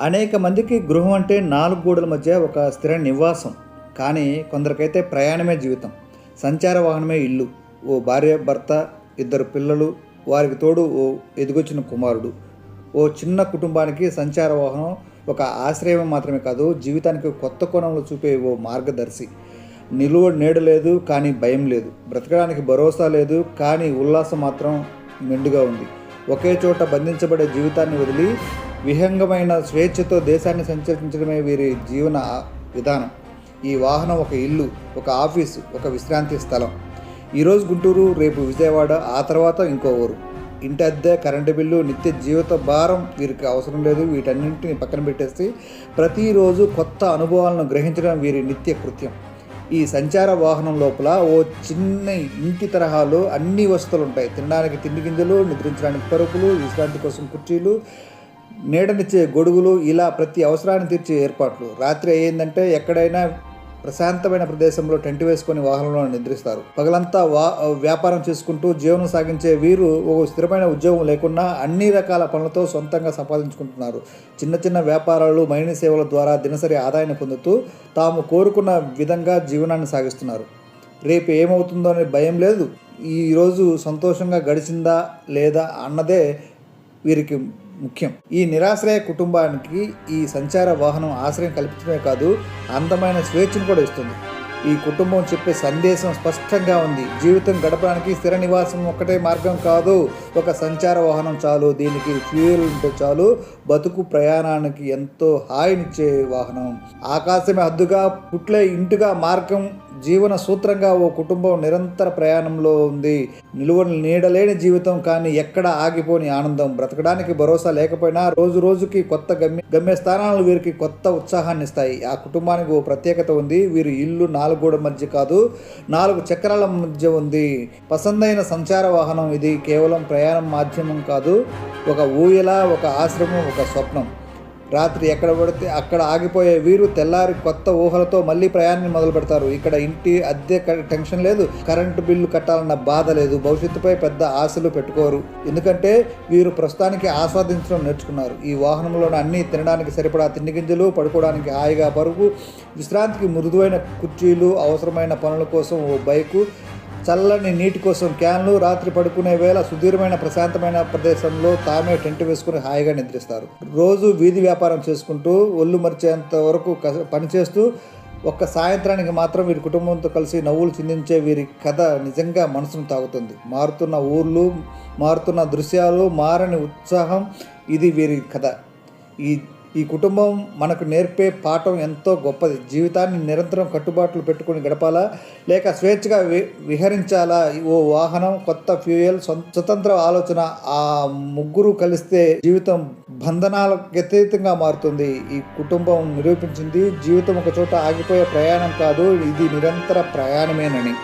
అనేక మందికి గృహం అంటే నాలుగు గోడల మధ్య ఒక స్థిర నివాసం. కానీ కొందరికైతే ప్రయాణమే జీవితం. సంచార వాహనమే ఇల్లు. ఓ భార్య భర్త ఇద్దరు పిల్లలు వారికి తోడు ఓ ఎదుగొచ్చిన కుమారుడు. ఓ చిన్న కుటుంబానికి సంచార వాహనం ఒక ఆశ్రయం మాత్రమే కాదు జీవితానికి కొత్త కోణంలో చూపే ఓ మార్గదర్శి. నిలువ నీడు లేదు కానీ భయం లేదు. బ్రతకడానికి భరోసా లేదు కానీ ఉల్లాసం మాత్రం మెండుగా ఉంది. ఒకే చోట బంధించబడే జీవితాన్ని వదిలి విహంగమైన స్వేచ్ఛతో దేశాన్ని సంచరించడమే వీరి జీవన విధానం. ఈ వాహనం ఒక ఇల్లు ఒక ఆఫీసు ఒక విశ్రాంతి స్థలం. ఈరోజు గుంటూరు రేపు విజయవాడ ఆ తర్వాత ఇంకో ఊరు. ఇంటి అద్దె కరెంటు బిల్లు నిత్య జీవిత భారం వీరికి అవసరం లేదు. వీటన్నింటిని పక్కన పెట్టేసి ప్రతిరోజు కొత్త అనుభవాలను గ్రహించడం వీరి నిత్య కృత్యం. ఈ సంచార వాహనం లోపల ఓ చిన్న ఇంటి తరహాలో అన్ని వస్తువులు ఉంటాయి తినడానికి తిండి గింజలు నిద్రించడానికి పరుపులు విశ్రాంతి కోసం కుర్చీలు నీడనిచ్చే గొడుగులు ఇలా ప్రతి అవసరాన్ని తీర్చే ఏర్పాట్లు. రాత్రి అయ్యిందంటే ఎక్కడైనా ప్రశాంతమైన ప్రదేశంలో టెంట్ వేసుకొని వాహనంలో నిద్రిస్తారు. పగలంతా వా వ్యాపారం చేసుకుంటూ జీవనం సాగించే వీరు ఒక స్థిరమైన ఉద్యోగం లేకుండా అన్ని రకాల పనులతో సొంతంగా సంపాదించుకుంటున్నారు. చిన్న చిన్న వ్యాపారాలు మైని సేవల ద్వారా దినసరి ఆదాయాన్ని పొందుతూ తాము కోరుకున్న విధంగా జీవనాన్ని సాగిస్తున్నారు. రేపు ఏమవుతుందో అనే భయం లేదు. ఈరోజు సంతోషంగా గడిచిందా లేదా అన్నదే వీరికి ముఖ్యం. ఈ నిరాశ్రయ కుటుంబానికి ఈ సంచార వాహనం ఆశ్రయం కల్పించడమే కాదు అందమైన స్వేచ్ఛను కూడా ఇస్తుంది. ఈ కుటుంబం చెప్పే సందేశం స్పష్టంగా ఉంది. జీవితం గడపడానికి స్థిర నివాసం ఒక్కటే మార్గం కాదు. ఒక సంచార వాహనం చాలు దీనికి ఫ్యూయల్ ఉంటే చాలు. బతుకు ప్రయాణానికి ఎంతో హాయినిచ్చే వాహనం. ఆకాశమే హద్దుగా పుట్లే ఇంటిగా మార్గం జీవన సూత్రంగా ఓ కుటుంబం నిరంతర ప్రయాణంలో ఉంది. నిలువ నీడలేని జీవితం కానీ ఎక్కడ ఆగిపోని ఆనందం. బ్రతకడానికి భరోసా లేకపోయినా రోజు రోజుకి కొత్త గమ్య గమ్య స్థానాలు వీరికి కొత్త ఉత్సాహాన్ని ఇస్తాయి. ఆ కుటుంబానికి ఓ ప్రత్యేకత ఉంది. వీరి ఇల్లు నాలుగు గోడ మధ్య కాదు నాలుగు చక్రాల మధ్య ఉంది. పసందైన సంచార వాహనం ఇది. కేవలం ప్రయాణం మాధ్యమం కాదు ఒక ఊయల ఒక ఆశ్రమం ఒక స్వప్నం. రాత్రి ఎక్కడ పడితే అక్కడ ఆగిపోయే వీరు తెల్లారి కొత్త ఊహలతో మళ్ళీ ప్రయాణాన్ని మొదలు పెడతారు. ఇక్కడ ఇంటి అద్దె టెన్షన్ లేదు. కరెంటు బిల్లు కట్టాలన్న బాధ లేదు. భవిష్యత్తుపై పెద్ద ఆశలు పెట్టుకోరు. ఎందుకంటే వీరు ప్రస్తుతానికి ఆస్వాదించడం నేర్చుకున్నారు. ఈ వాహనంలోని అన్ని తినడానికి సరిపడా తిండి గింజలు పడుకోవడానికి హాయిగా పరుగు విశ్రాంతికి మృదువైన కుర్చీలు అవసరమైన పనుల కోసం ఓ బైకు చల్లని నీటి కోసం క్యాన్లు రాత్రి పడుకునే వేళ సుదీర్ఘమైన ప్రశాంతమైన ప్రదేశంలో తామే టెంట్ వేసుకుని హాయిగా నిద్రిస్తారు. రోజు వీధి వ్యాపారం చేసుకుంటూ ఒళ్ళు మరిచేంత వరకు పనిచేస్తూ ఒక్క సాయంత్రానికి మాత్రం వీరి కుటుంబంతో కలిసి నవ్వులు చిందించే వీరి కథ నిజంగా మనసును తాగుతుంది మారుతున్న ఊర్లు మారుతున్న దృశ్యాలు మారని ఉత్సాహం ఇది వీరి కథ. ఈ ఈ కుటుంబం మనకు నేర్పే పాఠం ఎంతో గొప్పది. జీవితాన్ని నిరంతరం కట్టుబాట్లు పెట్టుకొని గడపాలా? లేక స్వేచ్ఛగా వి విహరించాలా? ఓ వాహనం కొత్త ఫ్యూయల్ స్వతంత్ర ఆలోచన ఆ ముగ్గురు కలిస్తే జీవితం బంధనాలకు వ్యతిరేకంగా మారుతుంది. ఈ కుటుంబం నిరూపించింది జీవితం ఒక చోట ఆగిపోయే ప్రయాణం కాదు ఇది నిరంతర ప్రయాణమేనని.